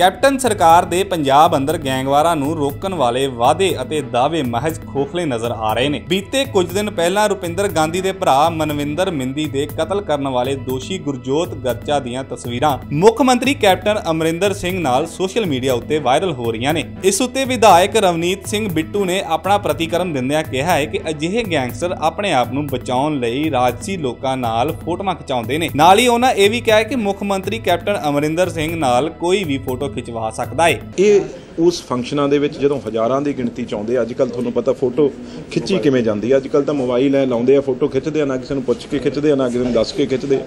Captain ਸਰਕਾਰ ਦੇ ਪੰਜਾਬ ਅੰਦਰ ਗੈਂਗਵਾਰਾਂ ਨੂੰ ਰੋਕਣ ਵਾਲੇ ਵਾਅਦੇ ਅਤੇ ਦਾਅਵੇ ਮਹਿਜ਼ ਖੋਖਲੇ ਨਜ਼ਰ ਆ ਰਹੇ ਨੇ। ਬੀਤੇ ਕੁਝ ਦਿਨ ਪਹਿਲਾਂ ਰੁਪਿੰਦਰ ਗਾਂਧੀ ਦੇ ਭਰਾ ਮਨਵਿੰਦਰ ਮਿੰਦੀ ਦੇ ਕਤਲ ਕਰਨ ਵਾਲੇ ਦੋਸ਼ੀ ਗੁਰਜੋਤ ਗਰਚਾ ਦੀਆਂ ਤਸਵੀਰਾਂ ਮੁੱਖ ਮੰਤਰੀ ਕੈਪਟਨ ਅਮਰਿੰਦਰ ਸਿੰਘ ਨਾਲ ਸੋਸ਼ਲ ਮੀਡੀਆ ਉੱਤੇ ਵਾਇਰਲ ਹੋ ਰਹੀਆਂ ਨੇ। ਇਸ ਉੱਤੇ ਵਿਧਾਇਕ ਰਵਨੀਤ ਸਿੰਘ ਬਿੱਟੂ ਨੇ ਆਪਣਾ ਪ੍ਰਤੀਕਰਮ ਦਿੰਦਿਆਂ ਕਿਹਾ ਹੈ ਕਿ ਅਜਿਹੇ ਗੈਂਗਸਟਰ ਆਪਣੇ ਆਪ ਨੂੰ ਬਚਾਉਣ ਲਈ ਰਾਜਸੀ ਲੋਕਾਂ ਨਾਲ ਫੋਟੋਆਂ ਖਿਚਾਉਂਦੇ ਨੇ। ਨਾਲ ਹੀ ਉਹਨਾਂ ਇਹ ਵੀ ਕਿਹਾ ਹੈ ਕਿ ਮੁੱਖ ਮੰਤਰੀ ਕੈਪਟਨ ਅਮਰਿੰਦਰ ਸਿੰਘ ਨਾਲ ਕੋਈ ਵੀ ਫੋਟੋ ਖਿਚਵਾ ਸਕਦਾ ਹੈ ਇਹ ਉਸ ਫੰਕਸ਼ਨਾਂ ਦੇ ਵਿੱਚ ਜਦੋਂ ਹਜ਼ਾਰਾਂ ਦੀ ਗਿਣਤੀ ਚ ਆਉਂਦੇ ਅੱਜ ਕੱਲ ਤੁਹਾਨੂੰ ਪਤਾ ਫੋਟੋ ਖਿੱਚੀ ਕਿਵੇਂ ਜਾਂਦੀ ਹੈ ਅੱਜ ਕੱਲ ਤਾਂ ਮੋਬਾਈਲ ਐ ਲਾਉਂਦੇ ਆ, ਫੋਟੋ ਖਿੱਚਦੇ ਆ, ਨਾ ਕਿਸੇ ਨੂੰ ਪੁੱਛ ਕੇ ਖਿੱਚਦੇ ਆ, ਨਾ ਕਿਸੇ ਨੂੰ ਦੱਸ ਕੇ ਖਿੱਚਦੇ। ਆ।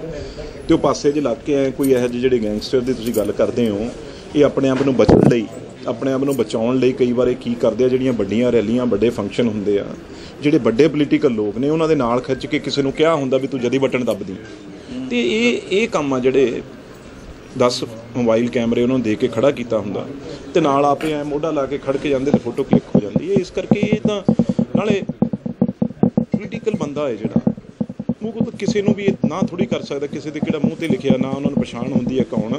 ਤੇ ਉਹ ਪਾਸੇ ਜੇ ਲੱਗ ਕੇ ਐ ਕੋਈ ਇਹੋ ਜਿਹੇ ਜਿਹੜੇ ਗੈਂਗਸਟਰ ਦੀ ਤੁਸੀਂ ਗੱਲ ਕਰਦੇ ਹੋ, ਇਹ ਆਪਣੇ ਆਪ ਨੂੰ ਬਚਣ ਲਈ, ਆਪਣੇ ਆਪ ਨੂੰ ਬਚਾਉਣ ਲਈ ਕਈ ਵਾਰ ਇਹ ਕੀ ਕਰਦੇ ਆ, ਜਿਹੜੀਆਂ ਵੱਡੀਆਂ ਰੈਲੀਆਂ, ਵੱਡੇ ਫੰਕਸ਼ਨ ਹੁੰਦੇ ਆ, ਜਿਹੜੇ ਵੱਡੇ ਪੋਲੀਟੀਕਲ ਲੋਕ ਨੇ, ਉਹਨਾਂ ਦੇ ਨਾਲ ਖਿੱਚ ਕੇ ਕਿਸੇ ਨੂੰ ਕਿਹਾ ਹੁੰਦਾ ਵੀ ਤੂੰ ਜਦੀ ਬਟਨ ਦੱਬਦੀ। ਤੇ ਇਹ ਇਹ ਕੰਮ ਆ ਜਿਹੜੇ 10 ਮੋਬਾਈਲ ਕੈਮਰੇ ਉਹਨਾਂ ਨੂੰ ਦੇ ਕੇ ਖੜਾ ਕੀਤਾ ਹੁੰਦਾ। ਤੇ ਨਾਲ ਆਪੇ ਐ ਮੋਢਾ ਲਾ ਕੇ ਖੜ ਕੇ ਜਾਂਦੇ ਤੇ ਫੋਟੋ ਕਲਿੱਕ ਹੋ ਜਾਂਦੀ ਹੈ। ਇਸ ਕਰਕੇ ਇਹ ਤਾਂ ਨਾਲੇ ਪੋਲੀਟੀਕਲ ਬੰਦਾ ਹੈ ਜਿਹੜਾ। ਉਹ ਕਿਸੇ ਨੂੰ ਵੀ ਇਹ ਨਾ ਥੋੜੀ ਕਰ ਸਕਦਾ, ਕਿਸੇ ਦੇ ਕਿਹੜਾ ਮੂੰਹ ਤੇ ਲਿਖਿਆ ਨਾ ਉਹਨਾਂ ਨੂੰ ਪਛਾਣ ਹੁੰਦੀ ਹੈ ਕੌਣ।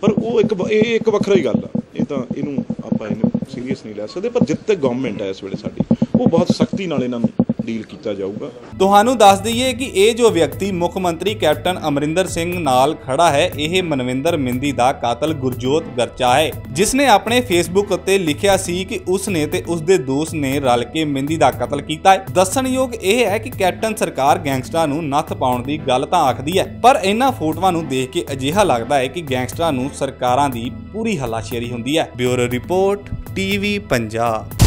ਪਰ ਉਹ ਇੱਕ ਵ- ਇਹ ਇੱਕ ਵੱਖਰਾ ਹੀ ਗੱਲ ਆ। ਇਹ ਤਾਂ ਇਹਨੂੰ ਆਪਾਂ ਇਹਨੂੰ ਸੀਰੀਅਸ ਨਹੀਂ ਲੈ ਸਕਦੇ, ਪਰ ਜਿੱਥੇ ਤੱਕ ਗਵਰਨਮੈਂਟ ਹੈ ਇਸ ਵੇਲੇ ਸਾਡੀ, ਉਹ ਬਹੁਤ ਸਖਤੀ ਨਾਲ ਇਹਨਾਂ ਨੂੰ ਡੀਲ ਕੀਤਾ ਜਾਊਗਾ। ਤੁਹਾਨੂੰ ਦੱਸ ਦਈਏ ਕਿ ਇਹ ਜੋ ਵਿਅਕਤੀ ਮੁੱਖ ਮੰਤਰੀ ਕੈਪਟਨ ਅਮਰਿੰਦਰ ਸਿੰਘ ਨਾਲ ਖੜਾ ਹੈ, ਇਹ ਮਨਵਿੰਦਰ ਮਿੰਦੀ ਦਾ ਕਾਤਲ ਗੁਰਜੋਤ ਗਰਚਾ ਹੈ ਜਿਸ ਨੇ ਆਪਣੇ ਫੇਸਬੁੱਕ ਉੱਤੇ ਲਿਖਿਆ ਸੀ ਕਿ ਉਸ ਨੇ ਤੇ ਉਸ ਦੇ ਦੋਸਤ ਨੇ ਰਲ ਕੇ ਮਿੰਦੀ ਦਾ ਕਤਲ ਕੀਤਾ ਹੈ। ਦੱਸਣਯੋਗ ਇਹ ਹੈ ਕਿ ਕੈਪਟਨ ਸਰਕਾਰ ਗੈਂਗਸਟਰਾਂ ਨੂੰ ਨੱਥ ਪਾਉਣ ਦੀ ਗੱਲ ਤਾਂ ਆਖਦੀ ਹੈ, ਪਰ ਇਹਨਾਂ ਫੋਟੋਆਂ ਨੂੰ ਦੇਖ ਕੇ ਅਜਿਹਾ ਲੱਗਦਾ ਹੈ ਕਿ ਗੈਂਗਸਟਰਾਂ ਨੂੰ ਸਰਕਾਰਾਂ ਦੀ ਪੂਰੀ ਹਲਾਸ਼ੇਰੀ ਹੁੰਦੀ ਹੈ। Bureau report, TV Punjab.